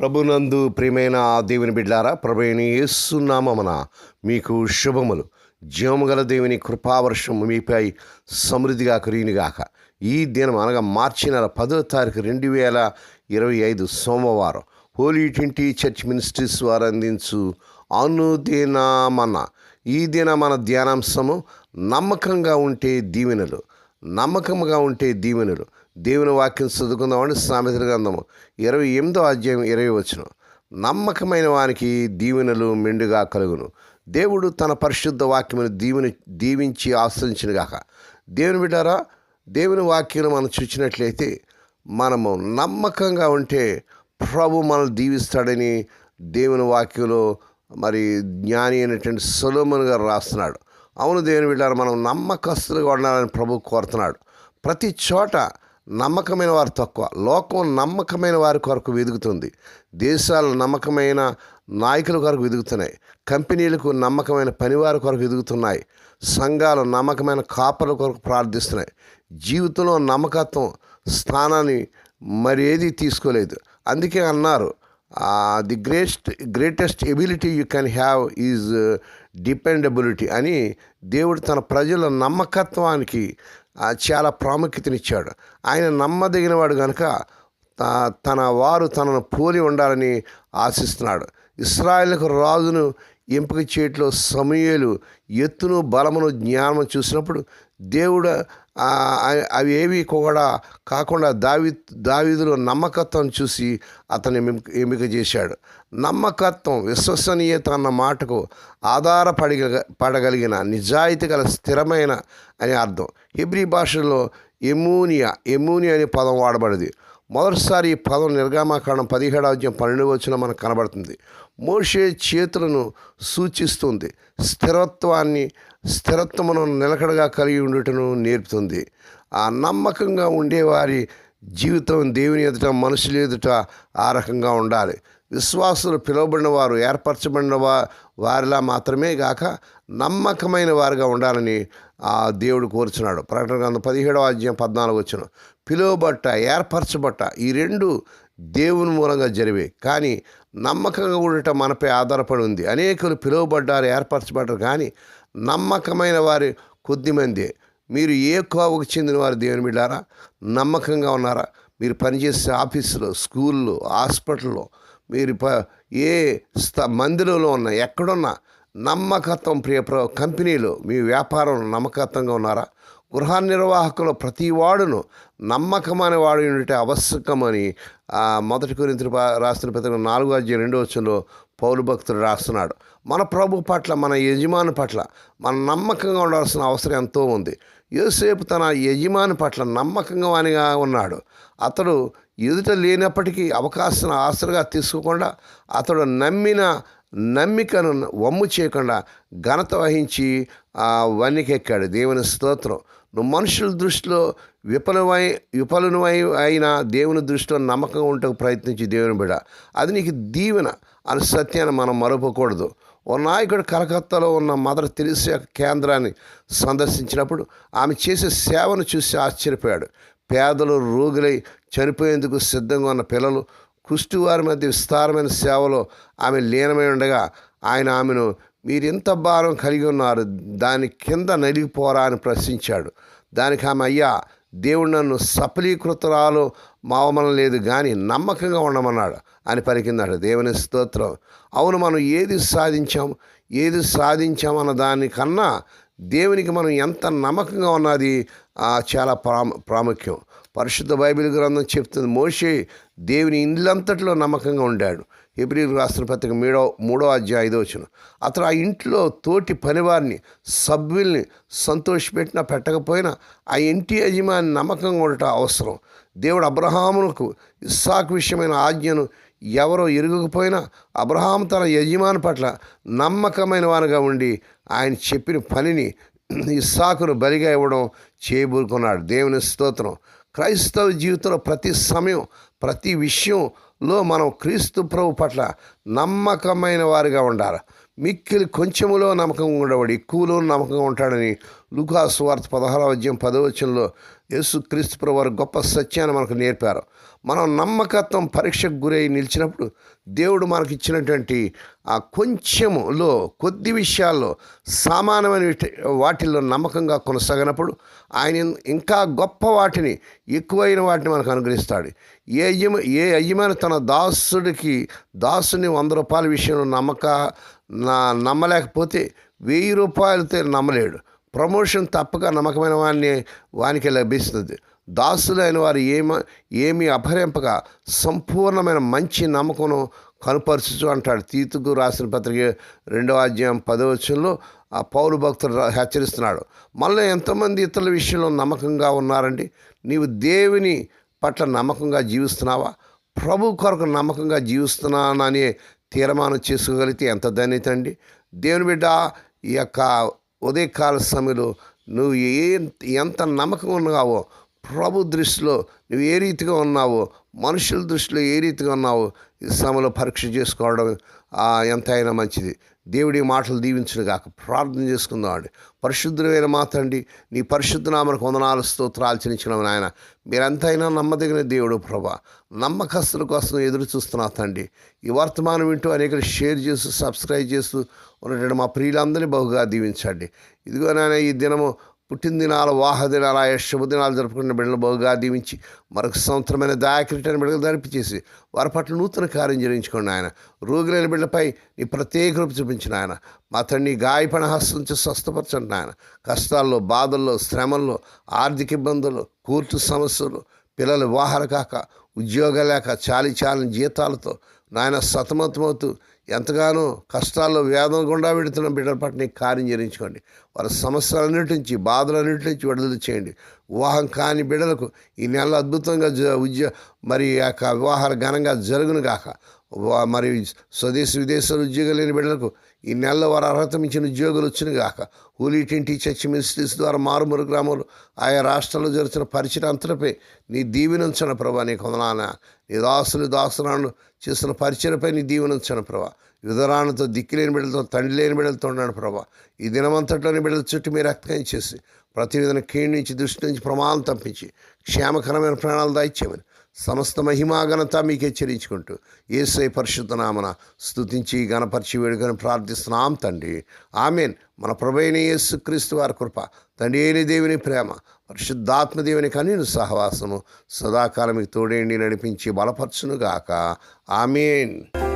ప్రభునందు ప్రియమైన దేవుని బిడ్డారా ప్రభుని యేసునామమున మీకు శుభములు. జీవముగల దేవుని కృపావర్షం మీపై సమృద్ధిగా కురియునిగాక ఈ దినం అనగా మార్చి నెల పదో తారీఖు రెండు వేల ఇరవై ఐదు సోమవారం హోలీ ట్వంటీ చర్చ్ మినిస్ట్రీస్ వారు అందించు అనుదినామన. ఈ దిన మన ధ్యానాంశము నమ్మకంగా ఉంటే దీవెనలు నమ్మకంగా ఉంటే దీవెనలు దేవుని వాక్యం చదువుకుందామని సామెతల గ్రంథము. ఇరవై ఎనిమిదో అధ్యాయం ఇరవై వచ్చిన నమ్మకమైన వానికి దీవెనలు మెండుగా కలుగును. దేవుడు తన పరిశుద్ధ వాక్యమును దీవెని దీవించి ఆశ్రయించిన గాక. దేవుని బిడ్డారా దేవుని వాక్యం మనం చూచినట్లయితే మనము నమ్మకంగా ఉంటే ప్రభు మనల్ని దీవిస్తాడని దేవుని వాక్యంలో మరి జ్ఞాని అయినటువంటి సొలోమన్ గారు రాస్తున్నాడు. అవును దేవుని బిడ్డారు మనం నమ్మకస్తులుగా ఉండాలని ప్రభు కోరుతున్నాడు. ప్రతి చోట నమ్మకమైన వారు తక్కువ. లోకం నమ్మకమైన వారి కొరకు వెదుగుతుంది. దేశాలు నమ్మకమైన నాయకుల కొరకు వెదుగుతున్నాయి. కంపెనీలకు నమ్మకమైన పనివారి కొరకు వెదుగుతున్నాయి. సంఘాలు నమ్మకమైన కాపర్ల కొరకు ప్రార్థిస్తున్నాయి. జీవితంలో నమ్మకత్వం స్థానాన్ని మరి ఏది తీసుకోలేదు. అందుకే అన్నారు the greatest greatest ability you can have is dependability అని దేవుడు తన ప్రజల నమ్మకత్వానికి చాలా ప్రాముఖ్యతనిచ్చాడు. ఆయన నమ్మదగినవాడు కనుక తన వారు తనను పోలి ఉండాలని ఆశిస్తున్నాడు. ఇస్రాయల్కు రాజును ఎంపిక చేయట్లో సమయలు ఎత్తును బలమును జ్ఞానము చూసినప్పుడు దేవుడు అవి ఏవి కూడా కాకుండా దావి దావిదులో నమ్మకత్వం చూసి అతన్ని ఎంపిక- ఎంపిక చేశాడు. నమ్మకత్వం విశ్వసనీయత అన్న మాటకు ఆధారపడి పడగలిగిన నిజాయితీ గల స్థిరమైన అని అర్థం. హిబ్రీ భాషలో ఎమూనియా ఎమూనియా అనే పదం వాడబడింది. మొదటిసారి ఈ పదం నిర్గమాకాండం పదిహేడాధ్యం పన్నెండు వచ్చిన మనకు కనబడుతుంది. మోషే చేతులను సూచిస్తుంది. స్థిరత్వాన్ని స్థిరత్వమును నిలకడగా కలిగి ఉండటం నేర్పుతుంది. ఆ నమ్మకంగా ఉండేవారి జీవితం దేవుని ఎదుట మనుషుల ఎదుట ఆ రకంగా ఉండాలి. విశ్వాసులు పిలువబడిన వారు ఏర్పరచబడిన వా వారిలా మాత్రమే గాక నమ్మకమైన వారుగా ఉండాలని ఆ దేవుడు కోరుచున్నాడు. ప్రకటన గ్రంథం పదిహేడవ అధ్యాయం పద్నాలుగు వచ్చిన పిలువబట్ట ఏర్పరచబట్ట ఈ రెండు దేవుని మూలంగా జరివే కానీ నమ్మకంగా ఉండటం మనపై ఆధారపడి ఉంది. అనేకులు పిలువబడ్డారు ఏర్పరచబడ్డారు కానీ నమ్మకమైన వారి కొద్దిమంది మీరు ఏ కోవకు చెందిన వారు దేవుని బిడ్డారా? నమ్మకంగా ఉన్నారా? మీరు పనిచేసే ఆఫీసులో స్కూల్లో హాస్పిటల్లో మీరు ప ఏ స్థ మందిరంలో ఉన్నా ఎక్కడున్నా నమ్మకత్వం ప్రియ ప్ర మీ వ్యాపారం నమ్మకత్వంగా ఉన్నారా? గృహ నిర్వాహకులు ప్రతి వాడును నమ్మకమైన వాడు ఉంటే ఆవశ్యకమని మొదటి గురించి రాస్తున్న పత్రిక నాలుగో అధ్యాయం రెండో వచ్చంలో పౌరు భక్తుడు రాస్తున్నాడు. మన ప్రభు పట్ల మన యజమాని పట్ల మన నమ్మకంగా ఉండాల్సిన అవసరం ఎంతో ఉంది. యోసేపు తన యజమాని పట్ల నమ్మకంగా వానిగా ఉన్నాడు. అతడు ఎదుట లేనప్పటికీ అవకాశం ఆసరగా తీసుకోకుండా అతడు నమ్మిన నమ్మికను వమ్ము చేయకుండా ఘనత వహించి ఆ వన్నికెక్కాడు దేవుని స్తోత్రం. నువ్వు మనుషుల దృష్టిలో విఫలమై విఫలమై అయినా దేవుని దృష్టిలో నమ్మకంగా ఉండటకు ప్రయత్నించి దేవుని బిడ. అది నీకు దీవెన అని సత్యాన్ని మనం మరపకూడదు ఓ నాయకుడు కలకత్తాలో ఉన్న మదర్ తెలిసే కేంద్రాన్ని సందర్శించినప్పుడు ఆమె చేసే సేవను చూసి ఆశ్చర్యపోయాడు. పేదలు రోగులై చనిపోయేందుకు సిద్ధంగా ఉన్న పిల్లలు కుష్టి వారి మధ్య విస్తారమైన సేవలో ఆమె లీనమై ఉండగా ఆయన ఆమెను మీరు ఎంత భారం కలిగి ఉన్నారు దాని కింద నలిగిపోరా అని ప్రశ్నించాడు. దానికి ఆమె అయ్యా దేవుడు నన్ను సఫలీకృతురాలు మావమనం లేదు కానీ నమ్మకంగా ఉండమన్నాడు అని పలికిందాడు దేవుని స్తోత్రం. అవును మనం ఏది సాధించాం ఏది సాధించామన్న దానికన్నా దేవునికి మనం ఎంత నమ్మకంగా ఉన్నది చాలా ప్రాము ప్రాముఖ్యం. పరిశుద్ధ బైబిల్ గ్రంథం చెప్తుంది మోషే దేవుని ఇండ్లంతట్లో నమ్మకంగా ఉండాడు. ఎబ్రిల్ రాసిన పత్రిక మూడో మూడో అధ్యాయ ఐదో వచ్చిన అతను ఆ ఇంట్లో తోటి పనివారిని సభ్యుల్ని సంతోషపెట్టినా పెట్టకపోయినా ఆ ఇంటి యజమాని నమ్మకంగా ఉండటం అవసరం. దేవుడు అబ్రహామునకు ఇస్సాకు విషయమైన ఆజ్ఞను ఎవరో ఎరగకపోయినా అబ్రహాం తన యజమాని పట్ల నమ్మకమైన వారుగా ఉండి ఆయన చెప్పిన పనిని ఇస్సాకును బలిగా ఇవ్వడం చేయబూరుకున్నాడు దేవుని స్తోత్రం. క్రైస్తవ జీవితంలో ప్రతి సమయం ప్రతి విషయంలో మనం క్రీస్తు ప్రభు పట్ల నమ్మకమైన వారిగా ఉండాలి. మిక్కిలి కొంచెములో నమ్మకం ఉండవాడు ఎక్కువలో నమ్మకంగా ఉంటాడని లుకాసు వార్త పదహారవ అధ్యాయం పదవచనంలో యేసుక్రీస్తు వారు గొప్ప సత్యాన్ని మనకు నేర్పారు. మనం నమ్మకత్వం పరీక్షకు గురై నిలిచినప్పుడు దేవుడు మనకి ఇచ్చినటువంటి ఆ కొంచెములో కొద్ది విషయాల్లో సామాన్యమైన వాటిల్లో నమ్మకంగా కొనసాగినప్పుడు ఆయన ఇంకా గొప్ప వాటిని ఎక్కువైన వాటిని మనకు అనుగ్రహిస్తాడు. ఏ అయ్యమ ఏ అయ్యమైన తన దాసుడికి దాసుని వంద రూపాయల విషయంలో నమ్మక నా నమ్మలేకపోతే వెయ్యి రూపాయలతో నమ్మలేడు. ప్రమోషన్ తప్పక నమ్మకమైన వాడిని వానికి లభిస్తుంది. దాసులైన వారు ఏమ ఏమి అపహరింపక సంపూర్ణమైన మంచి నమ్మకం కనుపరచుచు అంటాడు. తీతుకు రాసిన పత్రిక రెండవ అధ్యాయం పదవచనంలో ఆ పౌరు భక్తుడు హెచ్చరిస్తున్నాడు. మళ్ళీ ఎంతమంది ఇతరుల విషయంలో నమ్మకంగా ఉన్నారండి? నీవు దేవుని పట్ల నమ్మకంగా జీవిస్తున్నావా? ప్రభు కొరకు నమ్మకంగా జీవిస్తున్నానని తీర్మానం చేసుకోగలిగితే ఎంత ధన్యత అండి? దేవుని బిడ్డ ఈ యొక్క ఉదయకాల సమయంలో నువ్వు ఏ ఎంత నమ్మకం ఉన్నావో ప్రభు దృష్టిలో నువ్వు ఏ రీతిగా ఉన్నావో మనుషుల దృష్టిలో ఏ రీతిగా ఉన్నావో ఈ సమయంలో పరీక్ష చేసుకోవడం ఎంత ఎంతైనా మంచిది. దేవుడి మాటలు దీవించును గాక. ప్రార్థన చేసుకుందామండి పరిశుద్ధమైన మాతండి నీ పరిశుద్ధ నామకు వందనాలు స్తోత్రాలు చెల్లించిన నాయన. మీరంతైనా నమ్మదగిన దేవుడు ప్రభా. నమ్మకస్తుల కోసం ఎదురు చూస్తున్నా తండ్రి. ఈ వర్తమానం వింటూ అనేక షేర్ చేస్తూ సబ్స్క్రైబ్ చేస్తూ ఉన్నటువంటి మా ప్రియులందరినీ బహుగా దీవించండి. ఇదిగో నాయన ఈ దినము పుట్టినదినాలు వాహదినాలు ఆయా శుభదినాలు జరుపుకున్న బిడ్డలు బహుగా దీవించి మరొక సంవత్సరమైన దాయకరిటైన బిడ్డలు ధరిపించేసి వారి పట్ల నూతన కార్యం జరిగించుకోండి ఆయన. రోగులైన బిడ్డలపై నీ ప్రత్యేక రూపు చూపించిన ఆయన. మా తండ్రి గాయపణ హస్తం నుంచి స్వస్థపరచండి ఆయన. కష్టాల్లో బాధల్లో శ్రమల్లో ఆర్థిక ఇబ్బందులు కోర్టు సమస్యలు పిల్లలు వివాహాలు కాక ఉద్యోగాలు లేక చాలి చాలని జీతాలతో నాయన సతమతమవుతూ ఎంతగానో కష్టాల్లో వేదన గుండా పెడుతున్న బిడ్డల పట్ల కార్యం చేయించుకోండి. వారి సమస్యలన్నిటి నుంచి బాధలన్నిటి నుంచి విడుదల చేయండి. వివాహం కాని బిడ్డలకు ఈ నెల అద్భుతంగా జ ఉద్యో మరి యొక్క వివాహాలు ఘనంగా జరుగును గాక. మరి స్వదేశ విదేశాల ఉద్యోగాలు లేని బిడ్డలకు ఈ నెలలో వారు అర్హత మించిన ఉద్యోగులు వచ్చిన గాక హూలీ చర్చి చర్చ్ మినిస్ట్రీస్ ద్వారా మారుమూరు గ్రామాలు ఆయా రాష్ట్రాల్లో జరుగుతున్న పరిచయం అంతటిపై నీ దీవెనుంచను ప్రభా నీ కొందనాన నీ దాసులు దాసురాను చేస్తున్న పరిచయపై నీ దీవెనుంచను ప్రభా. యుధరాణతో దిక్కులేని బిడ్డలతో తండ్రి లేని బిడ్డలతో ఉన్నాడు ప్రభా. ఈ దినమంతట్లోని బిడ్డల చుట్టూ మీరు రక్తం చేసి ప్రతి విధంగా కీడు నుంచి దృష్టి నుంచి ప్రమాదం తప్పించి క్షేమకరమైన ప్రాణాలు దాయిచ్చేమని సమస్త మహిమాఘనత మీకు హెచ్చరించుకుంటూ ఏసై పరిశుద్ధ నామన స్తుతించి గణపరిచి వేడుకొని ప్రార్థిస్తున్నాం తండ్రి. ఆమెన్. మన ప్రభైన యేసుక్రీస్తు వారి కృప తండ్రి అయిన దేవుని ప్రేమ పరిశుద్ధాత్మ దేవుని కనీను సహవాసము సదాకాలం మీకు తోడేండి నడిపించి బలపరచునుగాక. ఆమెన్.